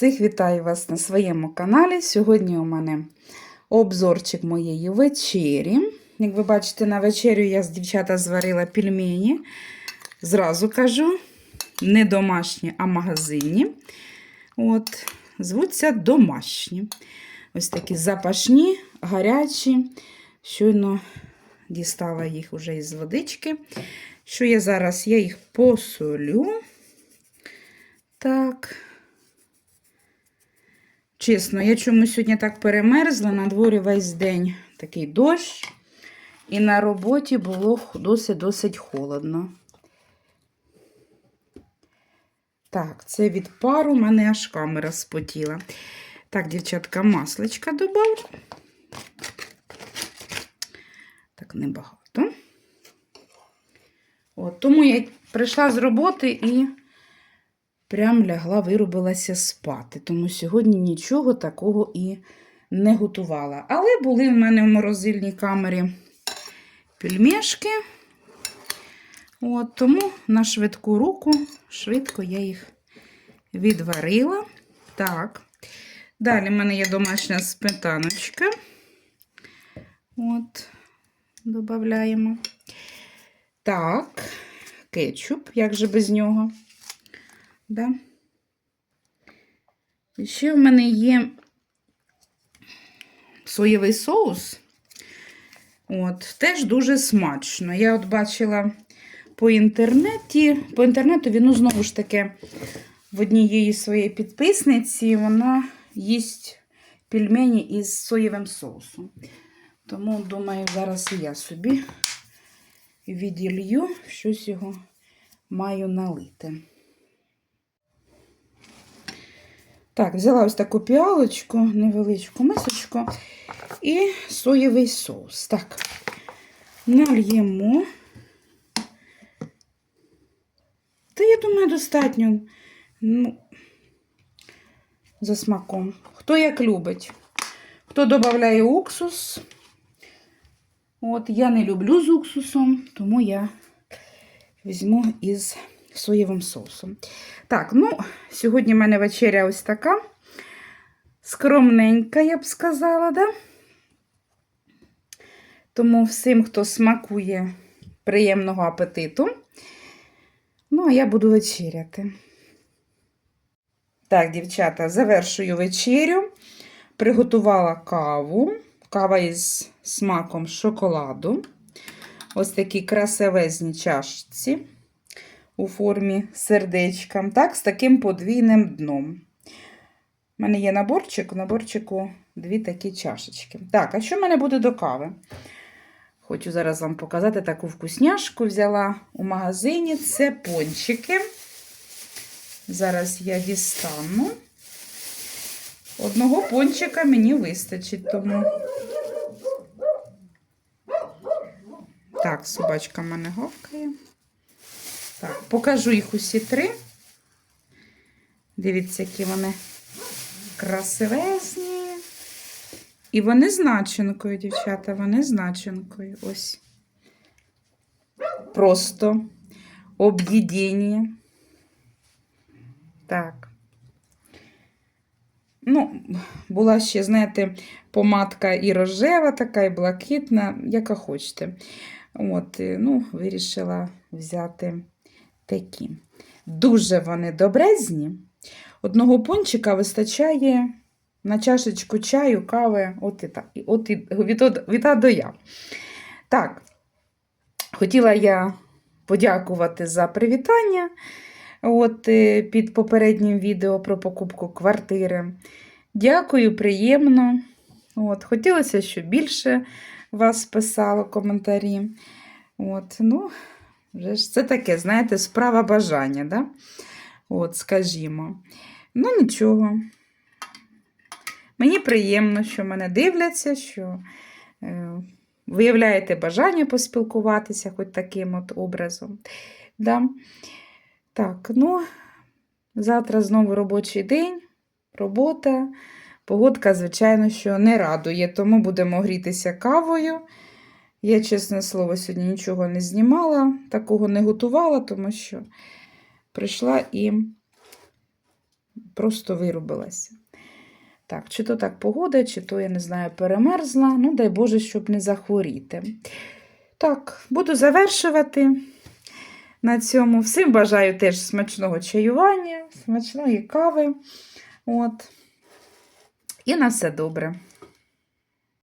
Всіх вітаю вас на своєму каналі. Сьогодні у мене обзорчик моєї вечері. Як ви бачите, на вечерю я з дівчата зварила пельмені. Зразу кажу, не домашні, а магазинні. От, звуться домашні. Ось такі запашні, гарячі. Щойно дістала їх уже із водички. Що я зараз? Я їх посолю. Так. Чесно, я чомусь сьогодні так перемерзла, на дворі весь день такий дощ, і на роботі було досить-досить холодно. Так, це від пару, у мене аж камера спотіла. Так, дівчатка, масличка добавлю. Так, небагато. От, тому я прийшла з роботи і прям лягла, виробилася спати. Тому сьогодні нічого такого і не готувала. Але були в мене в морозильній камері пельмешки. От, тому на швидку руку, швидко я їх відварила. Так. Далі в мене є домашня сметаночка. От, додаємо. Так, кетчуп, як же без нього. Да? І ще в мене є соєвий соус. От, теж дуже смачно. Я от бачила по інтернеті, по інтернету він, ну, знову ж таки, в однієї своєї підписниці вона їсть пельмені із соєвим соусом. Тому, думаю, зараз і я собі віділью, щось його маю налити. Так, взяла ось таку піалочку, невеличку мисочку і соєвий соус. Так, нальємо. Та я думаю, достатньо. Ну, за смаком. Хто як любить. Хто додає уксус. От, я не люблю з уксусом, тому я візьму із соєвим соусом. Так, ну, сьогодні в мене вечеря ось така. Скромненька, я б сказала, да? Тому всім, хто смакує приємного апетиту. Ну, а я буду вечеряти. Так, дівчата, завершую вечерю. Приготувала каву. Кава із смаком шоколаду. Ось такі красивезні чашці у формі сердечка. Так, з таким подвійним дном. У мене є наборчик, у наборчику дві такі чашечки. Так, а що в мене буде до кави? Хочу зараз вам показати таку вкусняшку. Взяла у магазині. Це пончики. Зараз я дістану. Одного пончика мені вистачить, тому. Так, собачка в мене гавкає. Так, покажу їх усі три. Дивіться, які вони красивезні. І вони начинкою, дівчата, вони начинкою. Ось. Просто об'єднання. Так. Ну, була ще, знаєте, помадка і рожева, така, і блакитна, яка хочете. От, ну, вирішила взяти такі. Дуже вони добрезні. Одного пончика вистачає на чашечку чаю, кави, от і так. От і, від, від А до Я. Так, хотіла я подякувати за привітання. От е, під попереднім відео про покупку квартири. Дякую, приємно. От, Хотілося, щоб більше вас писало коментарі. От, ну, вже ж це таке, знаєте, справа бажання, да? От, скажімо. Ну, нічого. Мені приємно, що мене дивляться, що е, виявляєте бажання поспілкуватися хоч таким от образом. Да? Так, ну, завтра знову робочий день, робота. Погодка, звичайно, що не радує, тому будемо грітися кавою. Я, чесне слово, сьогодні нічого не знімала, такого не готувала, тому що прийшла і просто вирубилася. Так, чи то так погода, чи то, я не знаю, перемерзла. Ну, дай Боже, щоб не захворіти. Так, буду завершувати на цьому. Всім бажаю теж смачного чаювання, смачної кави. От. І на все добре.